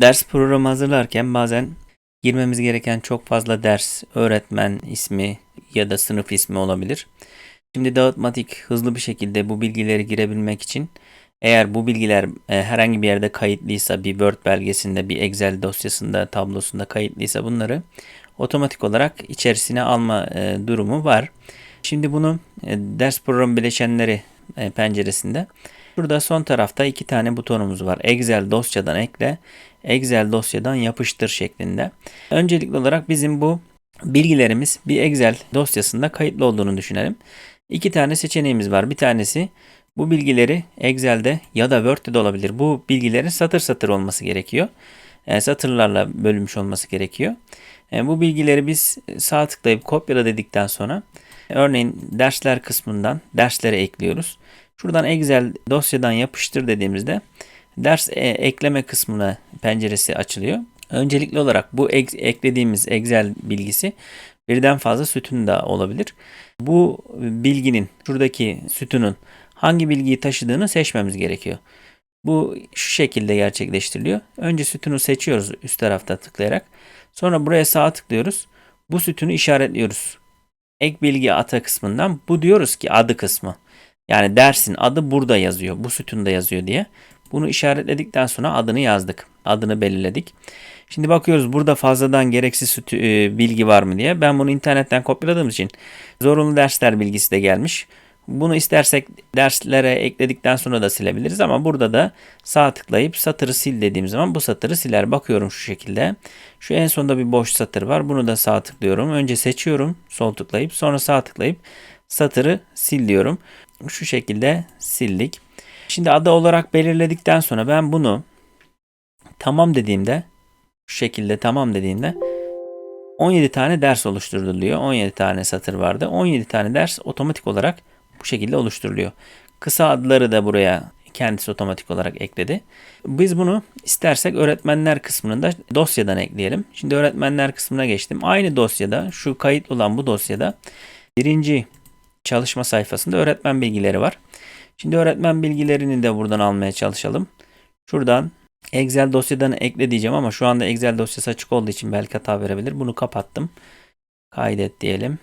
Ders programı hazırlarken bazen girmemiz gereken çok fazla ders, öğretmen ismi ya da sınıf ismi olabilir. Şimdi dağıtmatik hızlı bir şekilde bu bilgileri girebilmek için eğer bu bilgiler e, herhangi bir yerde kayıtlıysa bir Word belgesinde, bir Excel dosyasında, tablosunda kayıtlıysa bunları otomatik olarak içerisine alma e, durumu var. Şimdi bunu e, ders programı bileşenleri penceresinde Burada son tarafta iki tane butonumuz var. Excel dosyadan ekle, Excel dosyadan yapıştır şeklinde. Öncelikli olarak bizim bu bilgilerimiz bir Excel dosyasında kayıtlı olduğunu düşünelim. İki tane seçeneğimiz var. Bir tanesi bu bilgileri Excel'de ya da Word'de de olabilir. Bu bilgilerin satır satır olması gerekiyor. E, satırlarla bölünmüş olması gerekiyor. E, bu bilgileri biz sağ tıklayıp kopyala dedikten sonra örneğin dersler kısmından derslere ekliyoruz. Şuradan Excel dosyadan yapıştır dediğimizde ders e, ekleme kısmına penceresi açılıyor. Öncelikli olarak bu ek, eklediğimiz Excel bilgisi birden fazla sütun da olabilir. Bu bilginin şuradaki sütunun hangi bilgiyi taşıdığını seçmemiz gerekiyor. Bu şu şekilde gerçekleştiriliyor. Önce sütunu seçiyoruz üst tarafta tıklayarak. Sonra buraya sağ tıklıyoruz. Bu sütunu işaretliyoruz. Ek bilgi ata kısmından bu diyoruz ki adı kısmı. Yani dersin adı burada yazıyor. Bu sütunda yazıyor diye. Bunu işaretledikten sonra adını yazdık. Adını belirledik. Şimdi bakıyoruz burada fazladan gereksiz sütü, e, bilgi var mı diye. Ben bunu internetten kopyaladığım için zorunlu dersler bilgisi de gelmiş. Bunu istersek derslere ekledikten sonra da silebiliriz ama burada da sağ tıklayıp satırı sil dediğim zaman bu satırı siler. Bakıyorum şu şekilde. Şu en sonda bir boş satır var. Bunu da sağ tıklıyorum. Önce seçiyorum sol tıklayıp sonra sağ tıklayıp satırı sil diyorum. Şu şekilde sildik. Şimdi adı olarak belirledikten sonra ben bunu tamam dediğimde şu şekilde tamam dediğimde 17 tane ders oluşturuluyor. 17 tane satır vardı. 17 tane ders otomatik olarak bu şekilde oluşturuluyor. Kısa adları da buraya kendisi otomatik olarak ekledi. Biz bunu istersek öğretmenler kısmında dosyadan ekleyelim. Şimdi öğretmenler kısmına geçtim. Aynı dosyada şu kayıt olan bu dosyada birinci çalışma sayfasında öğretmen bilgileri var. Şimdi öğretmen bilgilerini de buradan almaya çalışalım. Şuradan Excel dosyadan ekle diyeceğim ama şu anda Excel dosyası açık olduğu için belki hata verebilir. Bunu kapattım. Kaydet diyelim.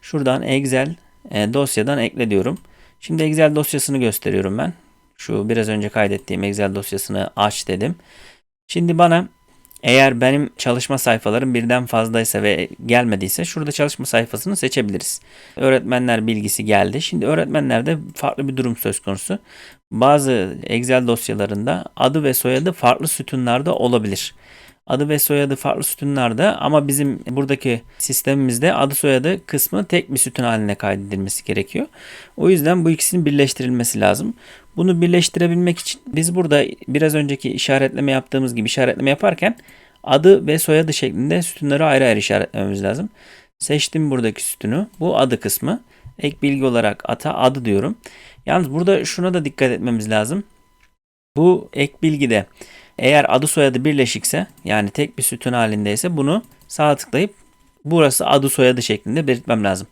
Şuradan Excel e, dosyadan ekle diyorum. Şimdi Excel dosyasını gösteriyorum ben. Şu biraz önce kaydettiğim Excel dosyasını aç dedim. Şimdi bana eğer benim çalışma sayfalarım birden fazlaysa ve gelmediyse şurada çalışma sayfasını seçebiliriz. Öğretmenler bilgisi geldi. Şimdi öğretmenlerde farklı bir durum söz konusu. Bazı Excel dosyalarında adı ve soyadı farklı sütunlarda olabilir. Adı ve soyadı farklı sütunlarda ama bizim buradaki sistemimizde adı soyadı kısmı tek bir sütun haline kaydedilmesi gerekiyor. O yüzden bu ikisinin birleştirilmesi lazım. Bunu birleştirebilmek için biz burada biraz önceki işaretleme yaptığımız gibi işaretleme yaparken adı ve soyadı şeklinde sütunları ayrı ayrı işaretlememiz lazım. Seçtim buradaki sütunu. Bu adı kısmı. Ek bilgi olarak ata adı diyorum. Yalnız burada şuna da dikkat etmemiz lazım. Bu ek bilgide eğer adı soyadı birleşikse yani tek bir sütun halindeyse bunu sağ tıklayıp burası adı soyadı şeklinde belirtmem lazım.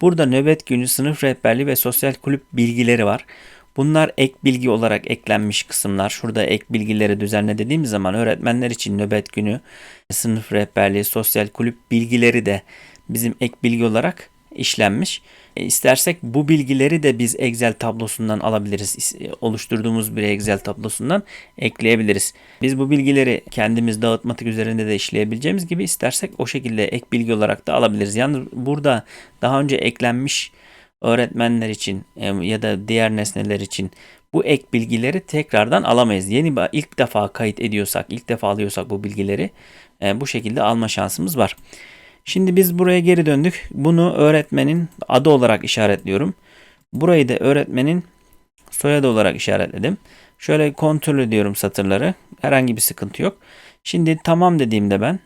Burada nöbet günü, sınıf rehberliği ve sosyal kulüp bilgileri var. Bunlar ek bilgi olarak eklenmiş kısımlar. Şurada ek bilgileri düzenle dediğimiz zaman öğretmenler için nöbet günü, sınıf rehberliği, sosyal kulüp bilgileri de bizim ek bilgi olarak işlenmiş. E, istersek bu bilgileri de biz Excel tablosundan alabiliriz. E, oluşturduğumuz bir Excel tablosundan ekleyebiliriz. Biz bu bilgileri kendimiz dağıtmatik üzerinde de işleyebileceğimiz gibi istersek o şekilde ek bilgi olarak da alabiliriz. Yani burada daha önce eklenmiş öğretmenler için e, ya da diğer nesneler için bu ek bilgileri tekrardan alamayız. Yeni ilk defa kayıt ediyorsak, ilk defa alıyorsak bu bilgileri bu şekilde alma şansımız var. Şimdi biz buraya geri döndük. Bunu öğretmenin adı olarak işaretliyorum. Burayı da öğretmenin soyadı olarak işaretledim. Şöyle kontrol ediyorum satırları. Herhangi bir sıkıntı yok. Şimdi tamam dediğimde ben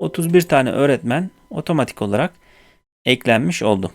31 tane öğretmen otomatik olarak eklenmiş oldu.